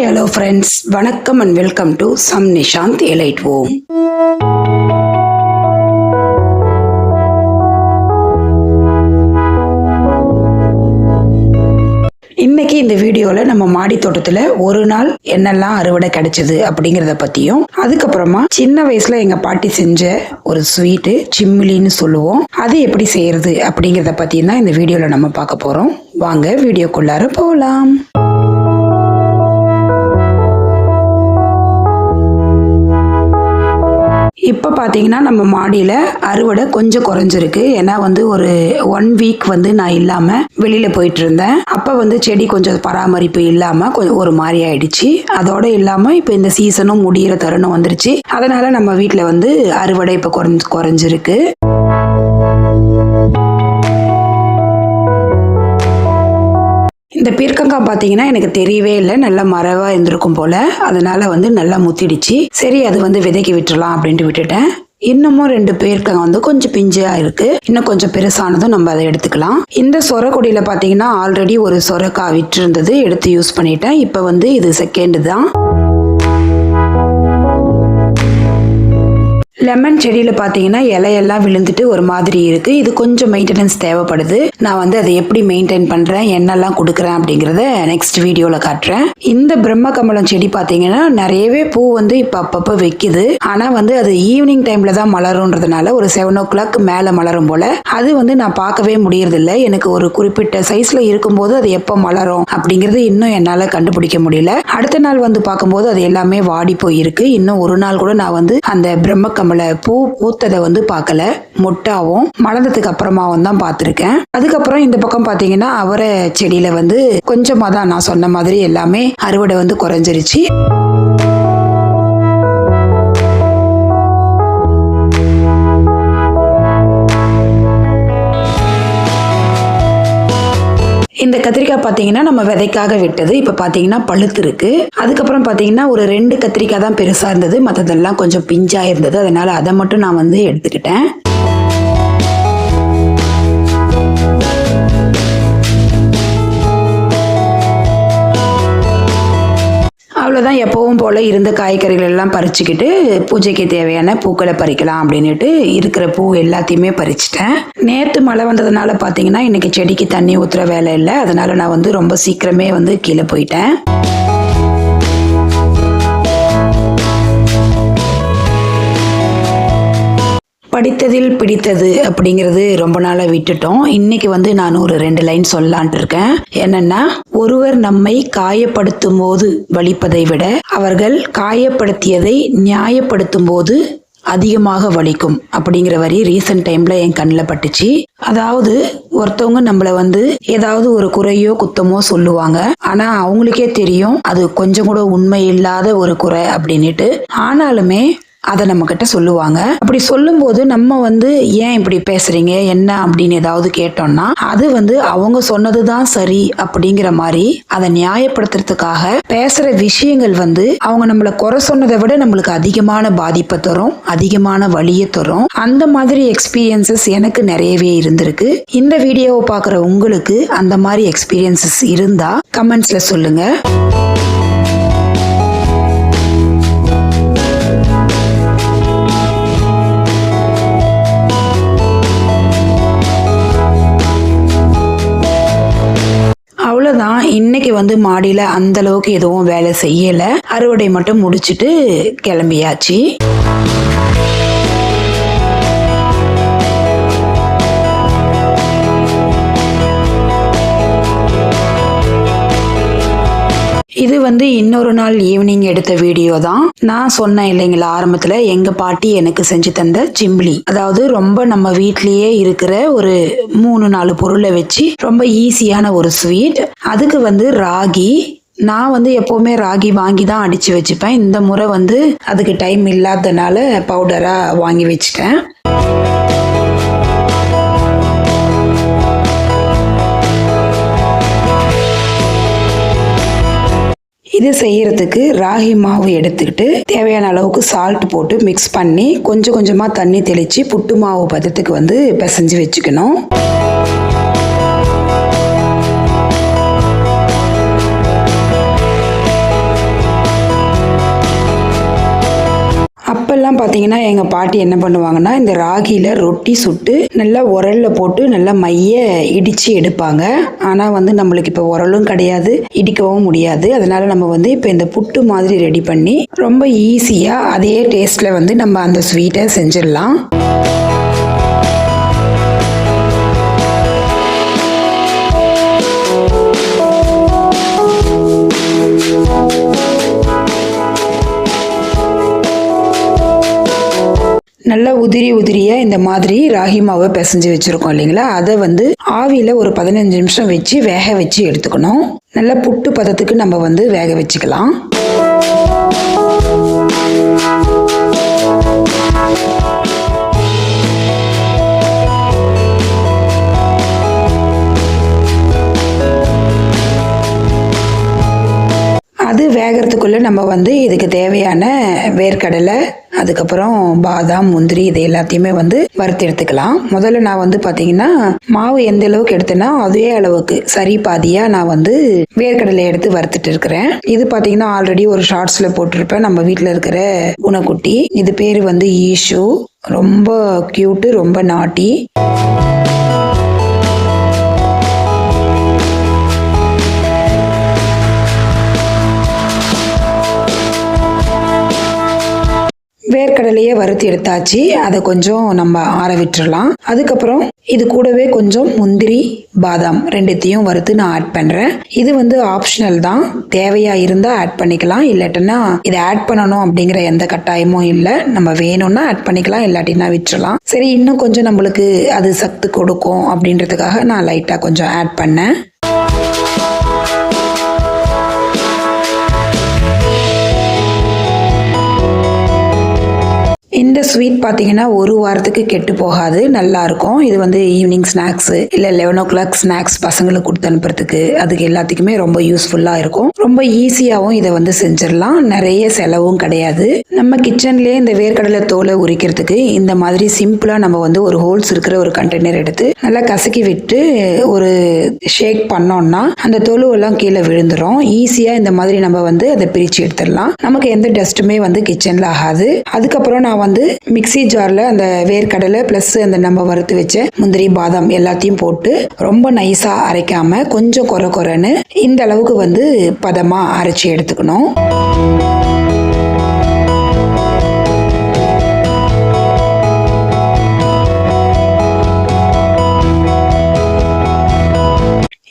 Hi hello friends வணக்கம் and welcome to சம் Nishanth elite ஓம் இன்னைக்கு இந்த வீடியோவில் நம்ம மாடி தோட்டத்தில் ஒரு நாள் என்னெல்லாம் அறுவடை கிடைச்சது அப்படிங்கிறத பற்றியும் அதுக்கப்புறமா சின்ன வயசில் எங்கள் பாட்டி செஞ்ச ஒரு ஸ்வீட்டு சிம்மிலின்னு சொல்லுவோம். அது எப்படி செய்யறது அப்படிங்கிறத பற்றியும் தான் இந்த வீடியோவில் நம்ம பார்க்க போகிறோம் வாங்க வீடியோக்குள்ளார போகலாம் இப்போ பார்த்தீங்கன்னா நம்ம மாடியில் அறுவடை கொஞ்சம் குறைஞ்சிருக்கு. ஏன்னா வந்து ஒரு ஒன் வீக் வந்து நான் இல்லாமல் வெளியில் போயிட்டு இருந்தேன். அப்போ வந்து செடி கொஞ்சம் பராமரிப்பு இல்லாமல் கொஞ்சம் ஒரு மாதிரி ஆயிடுச்சு. அதோட இல்லாமல் இப்போ இந்த சீசனும் முடியிற தருணம் வந்துருச்சு. அதனால் நம்ம வீட்டில் வந்து அறுவடை இப்போ குறைஞ்சு குறைஞ்சிருக்கு. இந்த பீர்க்கங்காய் பார்த்தீங்கன்னா எனக்கு தெரியவே இல்லை. நல்ல மரவாக இருந்திருக்கும் போல. அதனால வந்து நல்லா முத்திடுச்சு. சரி அது வந்து விதைக்கி விட்டுடலாம் அப்படின்ட்டு விட்டுட்டேன். இன்னமும் ரெண்டு பேருக்கங்க வந்து கொஞ்சம் பிஞ்சா இருக்கு. இன்னும் கொஞ்சம் பெருசானதும் நம்ம அதை எடுத்துக்கலாம். இந்த சொரக்கொடியில பாத்தீங்கன்னா ஆல்ரெடி ஒரு சொரக்காய் விட்டு இருந்தது எடுத்து யூஸ் பண்ணிட்டேன். இப்போ வந்து இது செகண்ட் தான். லெமன் செடியில் பார்த்தீங்கன்னா இலையெல்லாம் விழுந்துட்டு ஒரு மாதிரி இருக்குது இது கொஞ்சம் மெயின்டெனன்ஸ் தேவைப்படுது. நான் வந்து அதை எப்படி மெயின்டைன் பண்ணுறேன் என்னெல்லாம் கொடுக்குறேன் அப்படிங்கிறத நெக்ஸ்ட் வீடியோவில் காட்டுறேன். இந்த பிரம்ம கமலம் செடி பார்த்தீங்கன்னா நிறையவே பூ வந்து இப்போ அப்பப்போ வைக்குது. ஆனால் வந்து அது ஈவினிங் டைமில் தான் மலருன்றதுனால ஒரு செவன் ஓ கிளாக் மேலே மலரும் போல். அது வந்து நான் பார்க்கவே முடியறதில்ல. எனக்கு ஒரு குறிப்பிட்ட சைஸில் இருக்கும்போது அது எப்போ மலரும் அப்படிங்கிறது இன்னும் என்னால் கண்டுபிடிக்க முடியல. அடுத்த நாள் வந்து பார்க்கும்போது அது எல்லாமே வாடி போயிருக்கு இன்னும் ஒரு நாள் கூட நான் வந்து அந்த பிரம்ம நம்மளை பூ பூத்ததை வந்து பார்க்கல. மொட்டாவும் மலர்ந்ததுக்கு அப்புறமாவும் தான் பார்த்துருக்கேன். அதுக்கப்புறம் இந்த பக்கம் பார்த்தீங்கன்னா அவரை செடியில் வந்து கொஞ்சமாக தான் நான் சொன்ன மாதிரி எல்லாமே அறுவடை வந்து குறைஞ்சிருச்சு. இந்த கத்திரிக்காய் பார்த்தீங்கன்னா நம்ம விதைக்காக விட்டது. இப்போ பார்த்தீங்கன்னா பழுத்து இருக்கு. அதுக்கப்புறம் பார்த்தீங்கன்னா ஒரு ரெண்டு கத்திரிக்காய் தான் பெருசாக இருந்தது. மற்றதெல்லாம் கொஞ்சம் பிஞ்சாக இருந்தது. அதனால அதை மட்டும் நான் வந்து எடுத்துக்கிட்டேன். அவ்வளோதான் எப்பவும் போல் இருந்த காய்கறிகள் எல்லாம் பறிச்சுக்கிட்டு பூஜைக்கு தேவையான பூக்களை பறிக்கலாம் அப்படின்னுட்டு இருக்கிற பூ எல்லாத்தையுமே பறிச்சிட்டேன். நேற்று மழை வந்ததுனால பார்த்தீங்கன்னா இன்றைக்கி செடிக்கு தண்ணி ஊற்றுற வேலை இல்லை. அதனால் நான் வந்து ரொம்ப சீக்கிரமே வந்து கீழே போயிட்டேன். படித்ததில் பிடித்தது அப்படிங்கிறது ரொம்ப நாளாக விட்டுட்டோம். இன்னைக்கு வந்து நான் ஒரு ரெண்டு லைன் சொல்லலான்ட்டு இருக்கேன். என்னன்னா ஒருவர் நம்மை காயப்படுத்தும் போது வலிப்பதை விட அவர்கள் காயப்படுத்தியதை நியாயப்படுத்தும் போது அதிகமாக வலிக்கும் அப்படிங்கிற வரி ரீசெண்ட் டைம்ல என் கண்ணில் பட்டுச்சு. அதாவது ஒருத்தவங்க நம்மளை வந்து ஏதாவது ஒரு குறையோ குத்தமோ சொல்லுவாங்க. ஆனா அவங்களுக்கே தெரியும் அது கொஞ்சம் கூட உண்மை இல்லாத ஒரு குறை அப்படின்னுட்டு. ஆனாலுமே அதை நம்ம கிட்ட சொல்லுவாங்க. அப்படி சொல்லும்போது நம்ம வந்து ஏன் இப்படி பேசுறீங்க? என்ன? அப்படின்னு ஏதாவது கேட்டோம்னா அது வந்து அவங்க சொன்னதுதான் சரி அப்படிங்கிற மாதிரி அதை நியாயப்படுத்துறதுக்காக பேசுற விஷயங்கள் வந்து அவங்க நம்மளை குறை சொன்னதை விட நம்மளுக்கு அதிகமான பாதிப்பை தரும் அதிகமான வழியை தரும். அந்த மாதிரி எக்ஸ்பீரியன்சஸ் எனக்கு நிறையவே இருந்திருக்கு. இந்த வீடியோவை பார்க்குற உங்களுக்கு அந்த மாதிரி எக்ஸ்பீரியன்சஸ் இருந்தா கமெண்ட்ஸ்ல சொல்லுங்க. இன்னைக்கு வந்து மாடியில் அந்த அளவுக்கு எதுவும் வேலை செய்யலை. அறுவடை மட்டும் முடிச்சிட்டு கிளம்பியாச்சு. இது வந்து இன்னொரு நாள் ஈவினிங் எடுத்த வீடியோ தான். நான் சொன்னேன் இல்லைங்களா ஆரம்பத்துல எங்க பாட்டி எனக்கு செஞ்சு தந்த ஜிம்லி. அதாவது ரொம்ப நம்ம வீட்லயே இருக்கிற ஒரு மூணு நாலு பொருளை வச்சு ரொம்ப ஈஸியான ஒரு ஸ்வீட் அதுக்கு வந்து ராகி. நான் வந்து எப்போவுமே ராகி வாங்கி தான் அடித்து வச்சுப்பேன். இந்த முறை வந்து அதுக்கு டைம் இல்லாததுனால பவுடராக வாங்கி வச்சுட்டேன். இது செய்யறதுக்கு ராகி மாவு எடுத்துக்கிட்டு தேவையான அளவுக்கு சால்ட் போட்டு மிக்ஸ் பண்ணி கொஞ்சம் கொஞ்சமாக தண்ணி தெளித்து புட்டு மாவு பதத்துக்கு வந்து பிசைஞ்சு வச்சுக்கணும். பார்த்தீங்கன்னா எங்கள் பாட்டி என்ன பண்ணுவாங்கன்னா இந்த ராகியில் ரொட்டி சுட்டு நல்லா உரல்ல போட்டு நல்லா மைய இடித்து எடுப்பாங்க. ஆனால் வந்து நம்மளுக்கு இப்போ உரலும் கிடையாது இடிக்கவும் முடியாது. அதனால் நம்ம வந்து இப்போ இந்த புட்டு மாதிரி ரெடி பண்ணி ரொம்ப ஈஸியாக அதே டேஸ்ட்டில் வந்து நம்ம அந்த ஸ்வீட்டை செஞ்சிடலாம். நல்லா உதிரி உதிரியாக இந்த மாதிரி ராகி மாவை பிசைஞ்சு வச்சுருக்கோம் இல்லைங்களா? அதை வந்து ஆவியில் ஒரு பதினஞ்சு நிமிஷம் வச்சு வேக வச்சு எடுத்துக்கணும். நல்லா புட்டு பதத்துக்கு நம்ம வந்து வேக வச்சுக்கலாம். அது வேகிறதுக்குள்ளே நம்ம வந்து இதுக்கு தேவையான வேர்க்கடலை அதுக்கப்புறம் பாதாம் முந்திரி இது எல்லாத்தையுமே வந்து வறுத்து எடுத்துக்கலாம். முதல்ல நான் வந்து பார்த்தீங்கன்னா மாவு எந்த அளவுக்கு எடுத்தேன்னா அதே அளவுக்கு சரி பாதியாக நான் வந்து வேர்க்கடலை எடுத்து வறுத்துட்டு இருக்கிறேன். இது பார்த்தீங்கன்னா ஆல்ரெடி ஒரு ஷார்ட்ஸில் போட்டிருப்பேன். நம்ம வீட்டில் இருக்கிற உணக்குட்டி இது பேர் வந்து ஈஷு. ரொம்ப க்யூட்டு ரொம்ப நாட்டி வேர்க்கடலையே வறுத்து எடுத்தாச்சு. அதை கொஞ்சம் நம்ம ஆற விட்டுறலாம். அதுக்கப்புறம் இது கூடவே கொஞ்சம் முந்திரி பாதாம் ரெண்டுத்தையும் வறுத்து நான் ஆட் பண்ணுறேன் இது வந்து ஆப்ஷனல் தான். தேவையா இருந்தால் ஆட் பண்ணிக்கலாம். இல்லாட்டினா இதை ஆட் பண்ணணும் அப்படிங்கிற எந்த கட்டாயமும் இல்லை. நம்ம வேணும்னா ஆட் பண்ணிக்கலாம் இல்லாட்டினா விட்டுறலாம். சரி இன்னும் கொஞ்சம் நம்மளுக்கு அது சத்து கொடுக்கும் அப்படின்றதுக்காக நான் லைட்டாக கொஞ்சம் ஆட் பண்ணேன். இந்த ஸ்வீட் பார்த்தீங்கன்னா ஒரு வாரத்துக்கு கெட்டு போகாது நல்லா இருக்கும். இது வந்து ஈவினிங் ஸ்நாக்ஸ் இல்லை லெவன் ஓ கிளாக் ஸ்நாக்ஸ் பசங்களுக்கு கொடுத்து அனுப்புறதுக்கு. அதுக்கு எல்லாத்துக்குமே ரொம்ப யூஸ்ஃபுல்லாக இருக்கும். ரொம்ப ஈஸியாகவும் இதை வந்து செஞ்சிடலாம். நிறைய செலவும் கிடையாது. நம்ம கிச்சன்லேயே இந்த வேர்க்கடலை தோலை உரிக்கிறதுக்கு இந்த மாதிரி சிம்பிளாக நம்ம வந்து ஒரு ஹோல்ஸ் இருக்கிற ஒரு கண்டெய்னர் எடுத்து நல்லா கசக்கி விட்டு ஒரு ஷேக் பண்ணோம்னா அந்த தொழுவெல்லாம் கீழே விழுந்துரும். ஈஸியாக இந்த மாதிரி நம்ம வந்து அதை பிரித்து எடுத்துடலாம். நமக்கு எந்த டஸ்ட்டுமே வந்து கிச்சனில் ஆகாது. அதுக்கப்புறம் நான் வந்து மிக்ஸி ஜாரில் அந்த வேர்க்கடலை ப்ளஸ் அந்த நம்ம வறுத்து வச்ச முந்திரி பாதாம் எல்லாத்தையும் போட்டு ரொம்ப நைஸாக அரைக்காமல் கொஞ்சம் கொர கொரன்னு இந்த அளவுக்கு வந்து பதமாக அரைச்சி எடுத்துக்கணும்.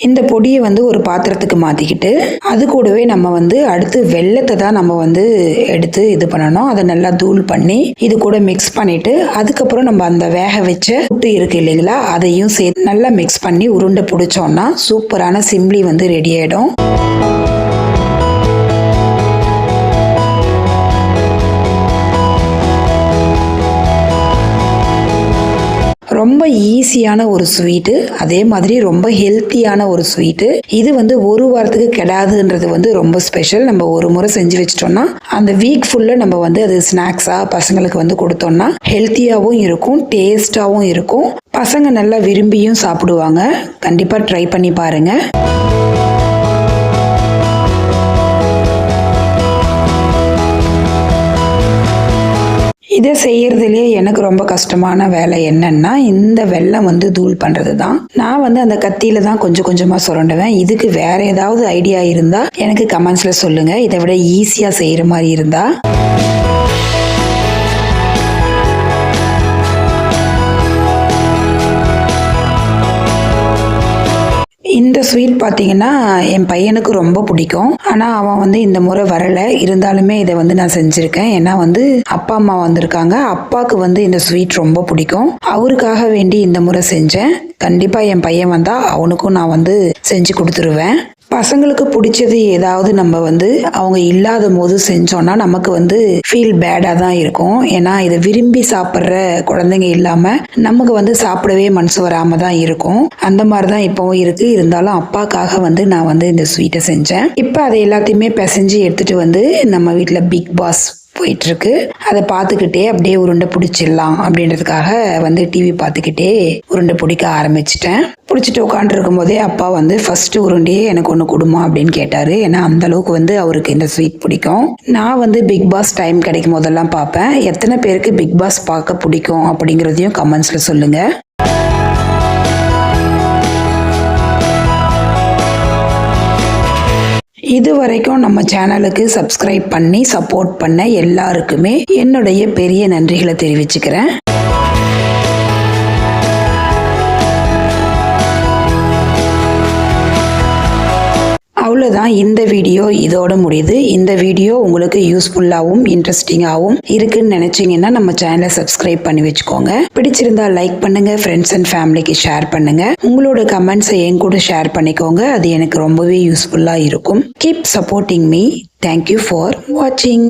இந்த பொடியை வந்து ஒரு பாத்திரத்துக்கு மாற்றிக்கிட்டு அது கூடவே நம்ம வந்து அடுத்து வெள்ளத்தை தான் நம்ம வந்து எடுத்து இது பண்ணணும். அதை நல்லா தூள் பண்ணி இது கூட மிக்ஸ் பண்ணிட்டு அதுக்கப்புறம் நம்ம அந்த வேக வச்ச புட்டு இருக்கு இல்லைங்களா அதையும் சேர்த்து நல்லா மிக்ஸ் பண்ணி உருண்டை பிடிச்சோம்னா சூப்பரான சிம்லி வந்து ரெடி ஆகிடும் ரொம்ப ஈஸியான ஒரு ஸ்வீட்டு அதே மாதிரி ரொம்ப ஹெல்த்தியான ஒரு ஸ்வீட்டு. இது வந்து ஒரு வாரத்துக்கு கெடாதுன்றது வந்து ரொம்ப ஸ்பெஷல். நம்ம ஒரு முறை செஞ்சு வச்சிட்டோம்னா அந்த வீக் ஃபுல்லாக நம்ம வந்து அது ஸ்நாக்ஸாக பசங்களுக்கு வந்து கொடுத்தோம்னா ஹெல்த்தியாகவும் இருக்கும் டேஸ்டாகவும் இருக்கும். பசங்க நல்லா விரும்பியும் சாப்பிடுவாங்க. கண்டிப்பாக ட்ரை பண்ணி பாருங்கள் இதை செய்யறதுலயே எனக்கு ரொம்ப கஷ்டமான வேலை என்னன்னா இந்த வெள்ளம் வந்து தூள் பண்றது தான் நான் வந்து அந்த கத்தியில தான் கொஞ்சம் கொஞ்சமா சுரண்டுவேன். இதுக்கு வேற ஏதாவது ஐடியா இருந்தா எனக்கு கமெண்ட்ஸ்ல சொல்லுங்க. இதை விட ஈஸியா செய்யற மாதிரி இருந்தா. இந்த ஸ்வீட் பார்த்தீங்கன்னா என் பையனுக்கு ரொம்ப பிடிக்கும். ஆனால் அவன் வந்து இந்த முறை வரலை. இருந்தாலுமே இதை வந்து நான் செஞ்சுருக்கேன். ஏன்னா வந்து அப்பா அம்மா வந்திருக்காங்க. அப்பாவுக்கு வந்து இந்த ஸ்வீட் ரொம்ப பிடிக்கும். அவருக்காக வேண்டி இந்த முறை செஞ்சேன். கண்டிப்பாக என் பையன் வந்தால் அவனுக்கும் நான் வந்து செஞ்சு கொடுத்துருவேன். பசங்களுக்கு பிடிச்சது ஏதாவது நம்ம வந்து அவங்க இல்லாத போது செஞ்சோன்னா நமக்கு வந்து ஃபீல் பேடாக தான் இருக்கும். ஏன்னா இதை விரும்பி சாப்பிட்ற குழந்தைங்க இல்லாமல் நமக்கு வந்து சாப்பிடவே மனசு வராமல் தான் இருக்கும். அந்த மாதிரி தான் இப்போவும் இருக்குது இருந்தாலும் அப்பாக்காக வந்து நான் வந்து இந்த ஸ்வீட்டை செஞ்சேன். இப்போ அதை எல்லாத்தையுமே பிசைஞ்சு எடுத்துகிட்டு வந்து நம்ம வீட்டில் பிக் பாஸ் போயிட்டுருக்கு. அதை பார்த்துக்கிட்டே அப்படியே உருண்டை பிடிச்சிடலாம் அப்படின்றதுக்காக வந்து டிவி பார்த்துக்கிட்டே உருண்டை பிடிக்க ஆரம்பிச்சிட்டேன். பிடிச்சிட்டு உட்காந்துருக்கும் போதே அப்பா வந்து ஃபஸ்ட்டு உருண்டையே எனக்கு ஒன்று கொடுமா அப்படின்னு கேட்டார். ஏன்னா அந்த அளவுக்கு வந்து அவருக்கு இந்த ஸ்வீட் பிடிக்கும். நான் வந்து பிக் பாஸ் டைம் கிடைக்கும் போதெல்லாம் பார்ப்பேன். எத்தனை பேருக்கு பிக் பாஸ் பார்க்க பிடிக்கும் அப்படிங்கிறதையும் கமெண்ட்ஸில் சொல்லுங்கள் இது வரைக்கும் நம்ம சேனலுக்கு சப்ஸ்கிரைப் பண்ணி சப்போர்ட் பண்ண எல்லாருக்குமே என்னுடைய பெரிய நன்றிகளை தெரிவிச்சுக்கிறேன். அவ்வளோதான் இந்த வீடியோ இதோட முடியுது. இந்த வீடியோ உங்களுக்கு யூஸ்ஃபுல்லாகவும் இன்ட்ரெஸ்டிங்காகவும் இருக்குன்னு நினச்சிங்கன்னா நம்ம சேனலை சப்ஸ்கிரைப் பண்ணி வச்சுக்கோங்க. பிடிச்சிருந்தா லைக் பண்ணுங்க ஃப்ரெண்ட்ஸ் அண்ட் ஃபேமிலிக்கு ஷேர் பண்ணுங்க. உங்களோட கமெண்ட்ஸை என் கூட ஷேர் பண்ணிக்கோங்க. அது எனக்கு ரொம்பவே யூஸ்ஃபுல்லாக இருக்கும். Keep supporting me thank you for வாட்சிங்